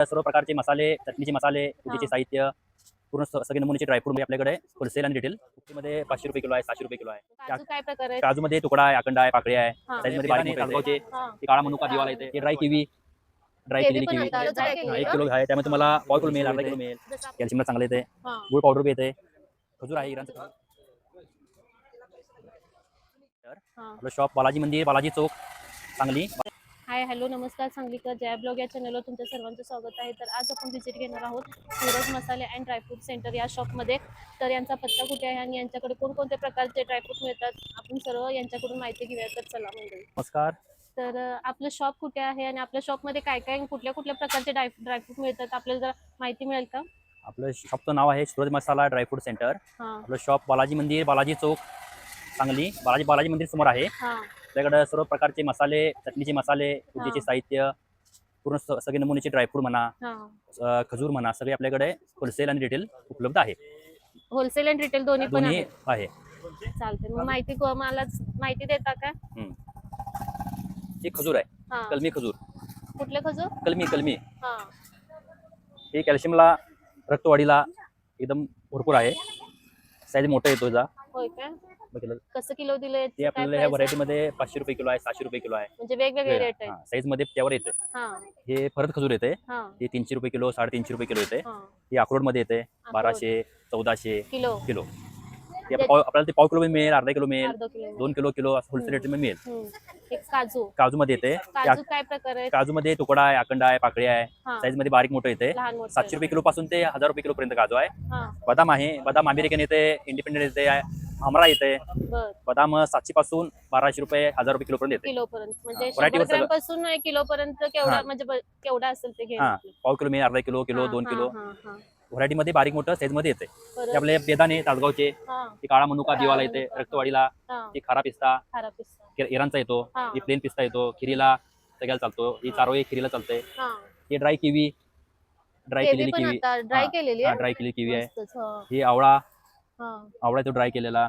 सर्व प्रकारचे मसाले चटणीचे मसाले पूजेचे. साहित्य पूर्ण स- सगळे नमुन्याचे ड्रायफ्रूट आपल्याकडे होलसेल आणि रिटेल मध्ये पाचशे रुपये किलो आहे सहाशे रुपये किलो आहे काजू काय प्रकार आहे काजूमध्ये तुकडा आहे अखंड आहे पाकळी आहे हा. मध्ये हा. ते काळा मनुका दिवाला येते ड्राय किवी ड्राय किवी केलेली पण किवी आणतात, एक का? किलो आहे त्यामुळे तुम्हाला पाव किलो मिळेल अर्धा किलो मिळेल जसं आपण- कॅल्शियमला चांगलं येते हा. गुळ पावडर बी येते खजूर आहे इराणचं खजूर. हा. आपलं शॉप बालाजी मंदिर बालाजी चौक सांगली हाय हॅलो नमस्कार सांगलीकर जय ब्लॉग या चॅनलवर तुमच्या सर्वांचं स्वागत आहे. तर आज आपण व्हिजिट घेणार आहोत सूरज मसाले अँड ड्रायफ्रूट सेंटर या शॉपमध्ये तर यांचा पत्ता कुठे आहे आणि यांच्याकडे कोणकोणत्या प्रकारचे ड्रायफ्रूट मिळतात? आपण सर्व यांच्याकडून माहिती घेऊया. तर चला मंडळी. नमस्कार. तर आपलं शॉप कुठे आहे आणि आपल्या शॉपमध्ये काय काय कुठल्या कुठल्या प्रकारचे ड्राय ड्रायफ्रूट मिळतात? आपल्याला जरा माहिती मिळेल का? आपलं शॉपचं नाव आहे सूरज मसाला ड्रायफ्रूट सेंटर हां. आपलं शॉप बालाजी मंदिर बालाजी चौक सांगली. बालाजी बालाजी मंदिर समोर आहे. आपल्याकडे सर्व प्रकारचे मसाले चटणीचे मसाले पूजेचे. साहित्य पूर्ण सगळे नमुन्याचे ड्रायफ्रूट म्हणा अ, खजूर म्हणा सगळे आपल्याकडे होलसेल आणि रिटेल उपलब्ध आहे. होलसेल अँड रिटेल दोन्ही पण दोन्ही आहे आहे. चालते मग माहिती क- मला माहिती देता का? हम्म. हे खजूर आहे. हां. कलमी खजूर. कुठले खजूर? कलमी कलमी. हां. हे कॅल्शियमला रक्तवाढीला एकदम भरपूर आहे. साईज मोठा येतो याचा होय काय बघितलं कसं किलो दिले ते आपल्याला ह्या व्हरायटीमध्ये पाचशे रुपये किलो आहे सहाशे रुपये किलो आहे. म्हणजे वेगवेगळे रेट आहे साईजमध्ये त्यावर येते हा. हे परत खजूर येते हा. हे तीनशे रुपये किलो साडेतीनशे रुपये किलो येते हा. हे अक्रोडमध्ये येते बाराशे चौदाशे किलो. किलो. ते आपण पाव- आपल्याला ते पाव किलो मिळेल अर्धा किलो मिळेल अर्धा किलो दोन किलो किलो होलसेल रेट मिळेल. हम्म. एक काजू. काजू मध्ये येते काजू काय प्रकार आहे काजू मध्ये तुकडा आहे अखंड आहे पाकळी आहे. हा. साईजमध्ये बारीक मोठं येते लहान मोठे सातशे रुपये किलो पासून ते हजार रुपये किलो पर्यंत काजू आहे. हा. बदाम आहे बदाम अमेरिकन येते इंडिपेंडेंट येते हमरा येते बर. बदाम सातशे पासून बाराशे रुपये हजार रुपये किलो पर्यंत येते किलो पर्यंत म्हणजे हा, variety शंभर वर सगळं. ग्रॅमपासून एक किलो पर्यंत केवढा हा. म्हणजे ब- केवढा असेल ते घेणं हा आपलं. पाव किलो मिळेल अर्धा किलो किलो दोन किलो. हा, हा. व्हरायटी मध्ये बारीक मोठं साईजमध्ये येते ते आपले बेदाणे तासगावचे ते काळा मनुका दिवाला येते रक्तवाढीला ते खारा पिस्ता खारा पिस्ता. कि- इराणचा येतो हा. हे प्लेन पिस्ता येतो खिरीला सगळ्याला चालतो ही चारोळी खिरीला चालते हा. हे ड्राय किवी ड्राय केलेली किवी. ड्राय हा, केलेली हा आहे. केलेली किवी आहे. मस्तच, हा, ही आवळा. आवळा तो ड्राय केलेला.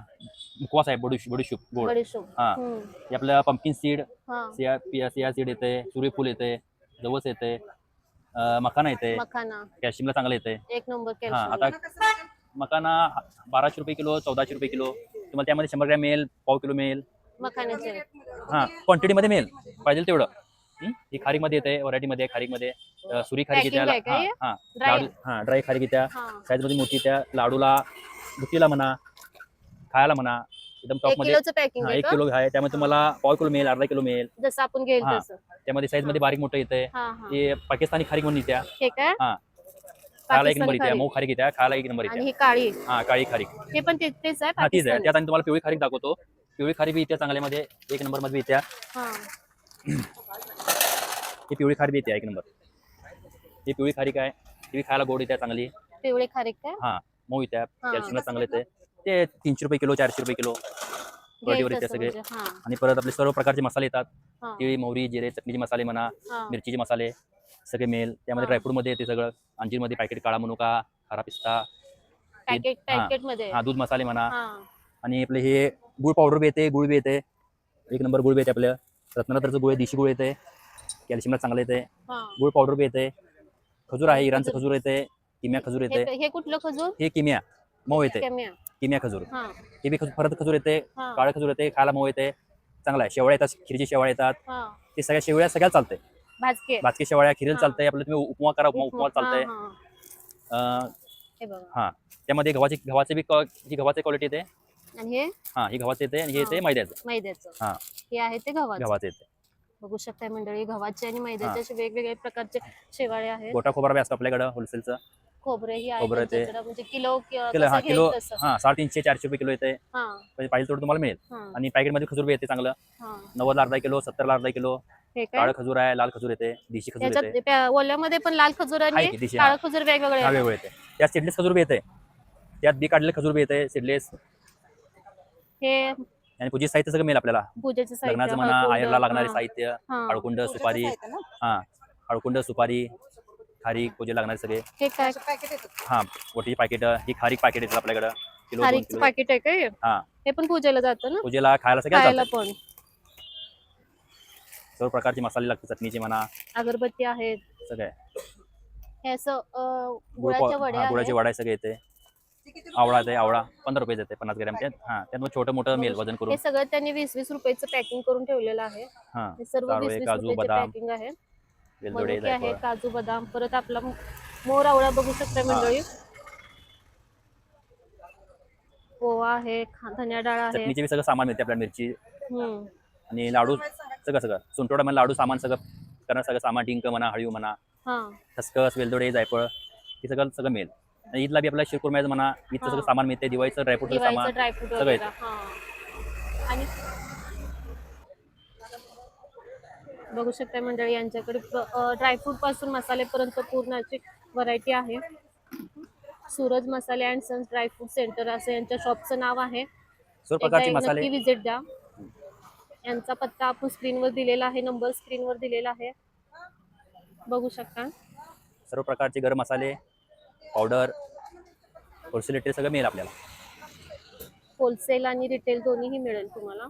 मुकवास आहे बडीश बडीशूप गोड. हा. हम्म. हे आपलं पंपकिन सीड हा. सिया पिया सिया सीड येते सूर्यफूल येते जवस येते मखाना येते. मखाना. कॅल्शियमला चांगलं येते. एक नंबर हा आता मखाना बाराशे रुपये किलो चौदाशे रुपये किलो. तुम्हाला त्यामध्ये शंभर ग्रॅम मिळेल पाव किलो मिळेल. मखाण्याचे. हा क्वांटिटीमध्ये मिळेल. पाहिजे तेवढं. हं? ही खारीकमध्ये येते व्हरायटीमध्ये खारीकमध्ये. अं, सुरी खारीक हे? ड्राय खारीक येत्या हा साईजमध्ये मोठी त्या लाडूला दुखीला म्हणा खायला म्हणा एकदम टॉप एक मध्ये किलोचं पॅकिंग हा आहे एक का किलो आहे त्यामुळे तुम्हाला पाव किलो मिळेल अर्धा किलो मिळेल. जसं आपण घेईल हा. तसं. त्यामध्ये साईजमध्ये बारीक मोठं येते हा हा. ते पाकिस्तानी खारीक म्हणून येत्या. हे काय हा. खायला एक नंबर येत्या खारी. मऊ खारीक येत्या खायला एक नंबर आणि येत्या. ही काळी. हा काळी खारीक. हे पण ते- तेच आहे हा तीच आहे. पाकिस्तानी. त्यात आणि तुम्हाला पिवळी खारीक दाखवतो. पिवळी खारी बी येत्या चांगल्यामध्ये एक नंबरमध्ये येत्या. हा. ही पिवळी खारी बी येते एक नंबर. ही पिवळी खारी काय ती बी खायला गोड येत्या चांगली. पिवळे खारीक काय? हा. मऊ येत्या. हा. कॅल्शियमला चांगलं येते ते तीनशे रुपये किलो चारशे रुपये किलो. असं सगळे आणि परत आपले सर्व प्रकारचे मसाले येतात. तिळी मोहरी जिरे चटणीचे मसाले म्हणा मिरचीचे मसाले सगळे मेल त्यामध्ये. ड्रायफ्रूटमध्ये येते सगळं. अंजीरमध्ये पॅकेट काळा मनुका खारा पिस्ता पॅकेट हा. पॅकेटमध्ये दूध मसाले म्हणा. आणि आपले हे गुळ पावडर बी येते गुळ बी येते. एक नंबर गुळ बी येते आपलं. रत्नात्रचं गुळ आहे देशी गुळ येते. कॅल्शियमला चांगलं येते. गुळ पावडर बी येते. खजूर आहे इराणचं खजूर येते. किम्या खजूर येते. हे कुठलं खजूर? हे किम्या मऊ येते. केमिया. खजूर. हा. बी खजूर परत खजूर येते काळे खजूर येते खायला मऊ येते. चांगला आहे. शेवळ्या येतात खिरीची शेवळ्या येतात. हा. ते सगळ्या शेवळ्या सगळ्या चालते भाजके. शेवळ्या खिरीला. चालते आपलं तुम्ही उपमा करा उपमा उपमा चालतंय. हा, त्यामध्ये गव्हाची गव्हाचे बी ही गव्हाची क्वालिटी येते. आणि हे? हा ही गव्हाचं येते आणि हे येते. मैद्याचं. मैद्याचं. हा. हे आहे ते गव्हाचं. गव्हाचं येते. बघू शकताय मंडळी गव्हाचे आणि मैद्याचे असे वेगवेगळे प्रकारचे शेवाळे आहेत. गोटा खोबरा बी असतो आपल्याकडं होलसेलचं खोबरेही आहे खोबरं ते-. म्हणजे किलो कि- किलो हा घेईल किलो तसं. हा साडेतीनशे चारशे रुपये किलो येते हा. म्हणजे पाहिजे तेवढं तुम्हाला मिळेल. हा. आणि पॅकेटमध्ये खजूर बी येते चांगलं. हा. नव्वदला अर्धा किलो सत्तरला अर्धा किलो. हे काय? काळं खजूर आहे लाल खजूर येते देशी खजूर त्याच्यात येते. त्या ओल्यामध्ये पण लाल खजूर आहे आणि की देशी? काळं खजूर वेगवेगळे हा आहेत. येते. त्यात सीडलेस खजूर बी येते. त्यात बी काढलेले खजूर बी येते सीडलेस हे आणि पूजेचं साहित्य सगळं मिळेल आपल्याला. पूजेचे साहित्य लग्नाचं म्हणा हळकुंड, आयरला लागणारे हा, साहित्य हा. हळकुंड सुपारी. हा. हळकुंड सुपारी. खारीक पूजे लागणारे सगळे. हे काय? हा गोटीची पाकिट ही खारीक पाकिट येतात आपल्याकडं. किलो दोन खारीकचं किलो. पाकिट आहे काय? हा. हे पण पूजेला जातं ना? पूजेला खायला खायला पण. सर्व प्रकारचे मसाले लागतात चटणीचे म्हणा. अगरबत्ती आहेत. सगळे. हे असं अं, गुळ गुळाच्या पाव- वड्या हा, आहेत. गुळाचे वडा सगळे येते आवळा आहे आवळा. पंधरा रुपये येते पन्नास ग्रॅमचे. हा त्यात मग छोटं मोठं मेल वजन हे करून सगळं त्यांनी वीस वीस रुपयाचं पॅकिंग करून ठेवलेलं आहे. हा हे सर्व वीस काजू, रुपयाचे बदाम, पॅकिंग आहे. वेलदोडे मनुके आहे काजू बदाम परत आपला मोर आवळा बघू शकता मंडळी. पोहा आहे खा- धनिया डाळ आहे. चटणीचे बी सगळं सामान मिळते आपल्याला मिरची. हम्म. आणि लाडू सगळं सगळं. सुंटोडा म्हणजे लाडू सामान सगळं कारण सगळं सामान डिंक म्हणा हळीव म्हणा हा. खसखस वेलदोडे जायफळ हे सगळं सगळं मिळेल. आणि ईदला बी आपल्याला शिरकुरम्याचं म्हणा ईदचं सगळं हा. सामान मिळते दिवाळीचं ड्रायफ्रूटचं दिवाळीचं सामान ड्रायफ्रूट सगळं वगैरे येतं. हा. आणि बघू शकता मंडळी यांच्याकडे ड्रायफ्रूटपासून मसालेपर्यंत पूर्णाची व्हरायटी आहे. सूरज मसाले अँड सन्स ड्रायफ्रूट सेंटर असं यांच्या शॉपचं नाव आहे. नक्की विजिट द्या. यांचा पत्ता आपण स्क्रीनवर दिलेला आहे नंबर स्क्रीनवर दिलेला आहे. बघू शकता. सर्व प्रकारचे गरम मसाले पावडर होलसेल रेट सगळं मिळेल आपल्याला. होलसेल आणि रिटेल दोन्हीही मिळेल तुम्हाला.